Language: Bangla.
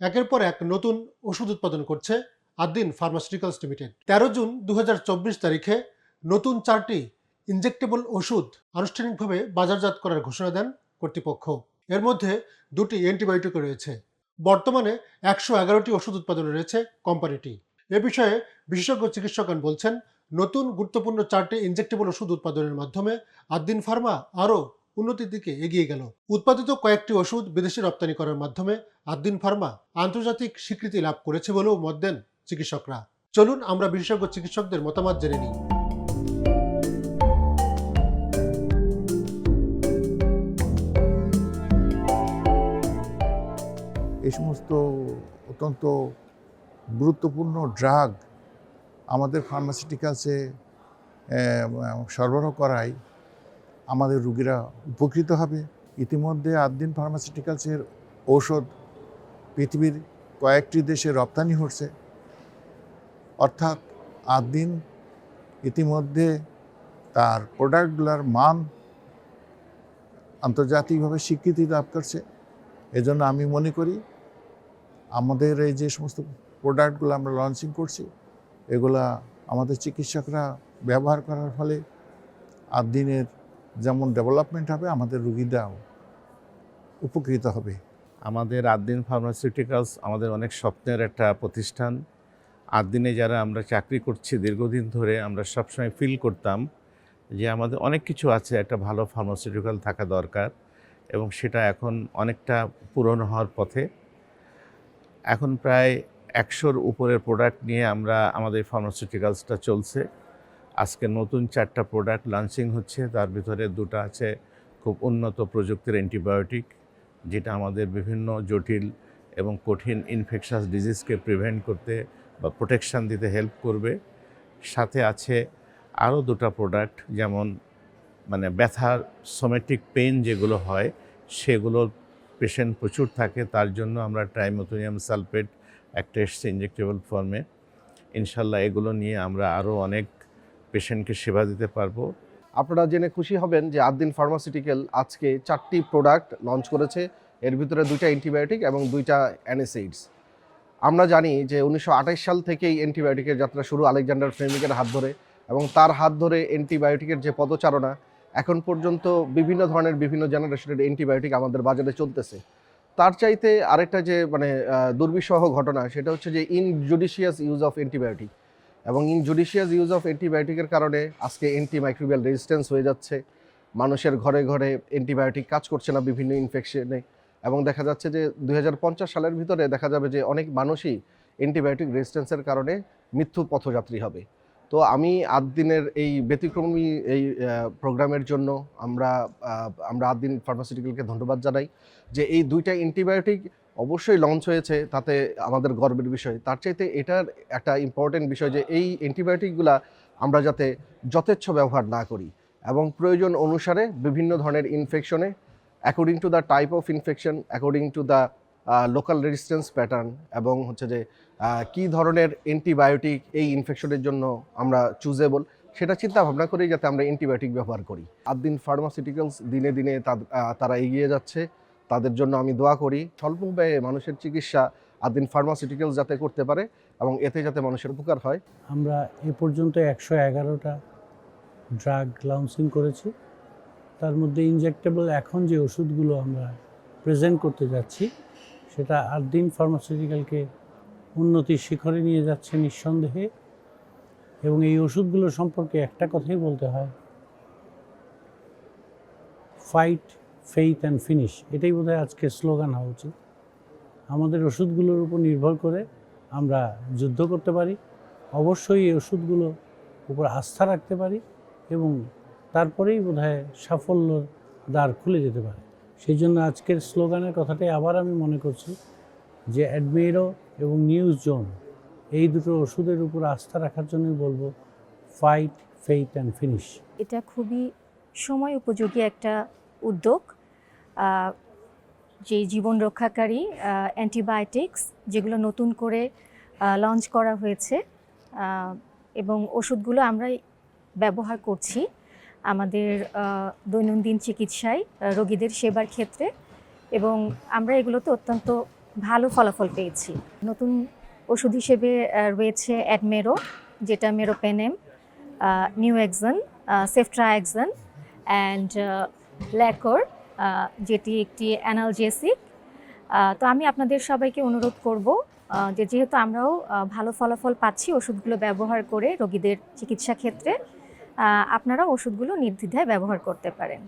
একের পর এক নতুন ওষুধ উৎপাদন করছে আদ্দিন ফার্মাসিউটিক্যালস লিমিটেড তেরো জুন দুহাজার চব্বিশ তারিখে নতুন চারটি ইনজেক্টেবল ওষুধ আনুষ্ঠানিকভাবে বাজারজাত করার ঘোষণা দেন কর্তৃপক্ষ। এর মধ্যে দুটি অ্যান্টিবায়োটিক রয়েছে। বর্তমানে একশো এগারোটি ওষুধ উৎপাদনে রয়েছে কোম্পানিটি এ বিষয়ে বিশেষজ্ঞ চিকিৎসকগণ বলছেন, নতুন গুরুত্বপূর্ণ চারটি ইনজেক্টেবল ওষুধ উৎপাদনের মাধ্যমে আদ্দিন ফার্মা আরও উন্নতির দিকে এগিয়ে গেল। উৎপাদিত কয়েকটি ওষুধ বিদেশে রপ্তানি করার মাধ্যমে আদ্দিন ফার্মা আন্তর্জাতিক স্বীকৃতি লাভ করেছে বলেও মত দেন চিকিৎসকরা। চলুন আমরা বিশেষজ্ঞ চিকিৎসকদের মতামত জেনে নিই। এই সমস্ত অত্যন্ত গুরুত্বপূর্ণ ড্রাগ আমাদের ফার্মাসিউটিক্যালসে সরবরাহ করায় আমাদের রুগীরা উপকৃত হবে। ইতিমধ্যে আদ্দিন ফার্মাসিউটিক্যালসের ঔষধ পৃথিবীর কয়েকটি দেশে রপ্তানি হচ্ছে। অর্থাৎ আদ্দিন ইতিমধ্যে তার প্রোডাক্টগুলোর মান আন্তর্জাতিকভাবে স্বীকৃতি লাভ করছে। এজন্য আমি মনে করি আমাদের এই যে সমস্ত প্রোডাক্টগুলো আমরা লঞ্চিং করছি, এগুলা আমাদের চিকিৎসকরা ব্যবহার করার ফলে আর দিনের যেমন ডেভেলপমেন্ট হবে, আমাদের রুগীরাও উপকৃত হবে। আমাদের আদ্দিন ফার্মাসিউটিক্যালস আমাদের অনেক স্বপ্নের একটা প্রতিষ্ঠান। আদ্দিনে যারা আমরা চাকরি করছি, দীর্ঘদিন ধরে আমরা সবসময় ফিল করতাম যে আমাদের অনেক কিছু আছে, একটা ভালো ফার্মাসিউটিক্যাল থাকা দরকার এবং সেটা এখন অনেকটা পূরণ হওয়ার পথে। এখন প্রায় একশোর উপরের প্রোডাক্ট নিয়ে আমরা আমাদের ফার্মাসিউটিক্যালসটা চলছে। আজকে নতুন চারটা প্রোডাক্ট লঞ্চিং হচ্ছে। তার ভিতরে দুটো আছে খুব উন্নত প্রযুক্তির অ্যান্টিবায়োটিক যেটা আমাদের বিভিন্ন জটিল এবং কঠিন ইনফেকশাস ডিজিজকে প্রিভেন্ট করতে বা প্রোটেকশান দিতে হেল্প করবে। সাথে আছে আরও দুটো প্রোডাক্ট যেমন মানে ব্যথার সোমেটিক পেন যেগুলো হয়, সেগুলো পেশেন্ট প্রচুর থাকে। তার জন্য আমরা ট্রাইমোথোনিয়াম সালফেট একটা এসছে ইনজেক্টেবল ফর্মে ইনশাল্লাহ এগুলো নিয়ে আমরা আরও অনেক পেশেন্টকে সেবা দিতে পারব। আপনারা জেনে খুশি হবেন যে আদ্দিন ফার্মাসিউটিক্যাল আজকে চারটি প্রোডাক্ট লঞ্চ করেছে। এর ভিতরে দুইটা অ্যান্টিবায়োটিক এবং দুইটা অ্যানেসিডস আমরা জানি যে উনিশশো সাল থেকেই অ্যান্টিবায়োটিকের যাত্রা শুরু আলেকজান্ডার ফ্লেমিকের হাত ধরে এবং তার হাত ধরে অ্যান্টিবায়োটিকের যে পদচারণা, এখন পর্যন্ত বিভিন্ন ধরনের বিভিন্ন জেনারেশনের অ্যান্টিবায়োটিক আমাদের বাজারে চলতেছে। তার চাইতে আরেকটা যে মানে দুর্বিষহ ঘটনা সেটা হচ্ছে যে ইনজুডিশিয়াস ইউজ অফ অ্যান্টিবায়োটিক এবং ইনজুডিশিয়াস ইউজ অফ অ্যান্টিবায়োটিকের কারণে আজকে অ্যান্টিমাইক্রোবিয়াল রেজিস্ট্যান্স হয়ে যাচ্ছে। মানুষের ঘরে ঘরে অ্যান্টিবায়োটিক কাজ করছে না বিভিন্ন ইনফেকশনে এবং দেখা যাচ্ছে যে দু হাজার পঞ্চাশ সালের ভিতরে দেখা যাবে যে অনেক মানুষই অ্যান্টিবায়োটিক রেজিস্ট্যান্সের কারণে মৃত্যু পথযাত্রী হবে। তো আমি আট দিনের এই ব্যতিক্রমী এই প্রোগ্রামের জন্য আমরা আমরা আট দিন ফার্মাসিউটিক্যালকে ধন্যবাদ জানাই যে এই দুইটা অ্যান্টিবায়োটিক অবশ্যই লঞ্চ হয়েছে, তাতে আমাদের গর্বের বিষয়। তার চাইতে এটার একটা ইম্পর্টেন্ট বিষয় যে, এই অ্যান্টিবায়োটিকগুলা আমরা যাতে যথেচ্ছ ব্যবহার না করি এবং প্রয়োজন অনুসারে বিভিন্ন ধরনের ইনফেকশনে according to the type of infection according to the local resistance pattern এবং হচ্ছে যে কী ধরনের অ্যান্টিবায়োটিক এই ইনফেকশনের জন্য আমরা চুজেবল সেটা চিন্তা ভাবনা করেই যাতে আমরা অ্যান্টিবায়োটিক ব্যবহার করি। আদিন ফার্মাসিউটিক্যালস দিনে দিনে তারা এগিয়ে যাচ্ছে। তাদের জন্য আমি দোয়া করি, স্বল্প ব্যয়ে মানুষের চিকিৎসা আদিন ফার্মাসিউটিক্যালস যাতে করতে পারে এবং এতে যাতে মানুষের উপকার হয়। আমরা এ পর্যন্ত একশো এগারোটা ড্রাগ লঞ্চিং করেছি। তার মধ্যে ইনজেক্টেবল এখন যে ওষুধগুলো আমরা প্রেজেন্ট করতে যাচ্ছি, সেটা আট দিন ফার্মাসিউটিক্যালকে উন্নতির শিখরে নিয়ে যাচ্ছে নিঃসন্দেহে এবং এই ওষুধগুলো সম্পর্কে একটা কথাই বলতে হয় ফাইট ফেইথ অ্যান্ড ফিনিশ এটাই বোধহয় আজকে স্লোগান হওয়া উচিত। আমাদের ওষুধগুলোর উপর নির্ভর করে আমরা যুদ্ধ করতে পারি, অবশ্যই এই ওষুধগুলো উপর আস্থা রাখতে পারি এবং তারপরেই বোধহয় সাফল্যর দ্বার খুলে যেতে পারে। সেই জন্য আজকের স্লোগানের কথাটাই আবার আমি মনে করছি যে অ্যাডমিরো এবং নিউজ জোন এই দুটো ওষুধের উপর আস্থা রাখার জন্যই বলব ফাইট ফেইথ অ্যান্ড ফিনিশ এটা খুবই সময় উপযোগী একটা উদ্যোগ। যে জীবন রক্ষাকারী অ্যান্টিবায়োটিক্স যেগুলো নতুন করে লঞ্চ করা হয়েছে এবং ওষুধগুলো আমরা ব্যবহার করছি আমাদের দৈনন্দিন চিকিৎসায় রোগীদের সেবার ক্ষেত্রে এবং আমরা এগুলোতে অত্যন্ত ভালো ফলাফল পেয়েছি। নতুন ওষুধ হিসেবে রয়েছে অ্যাডমেরো যেটা মেরোপেনেম নিউ এক্সন সেফট্রা এক্সন অ্যান্ড ল্যাকর যেটি একটি অ্যানালজেসিক তো আমি আপনাদের সবাইকে অনুরোধ করব যে যেহেতু আমরাও ভালো ফলাফল পাচ্ছি ওষুধগুলো ব্যবহার করে রোগীদের চিকিৎসা ক্ষেত্রে আপনারাও আপনারা ওষুধগুলো নির্দ্বিধায় ব্যবহার করতে পারেন।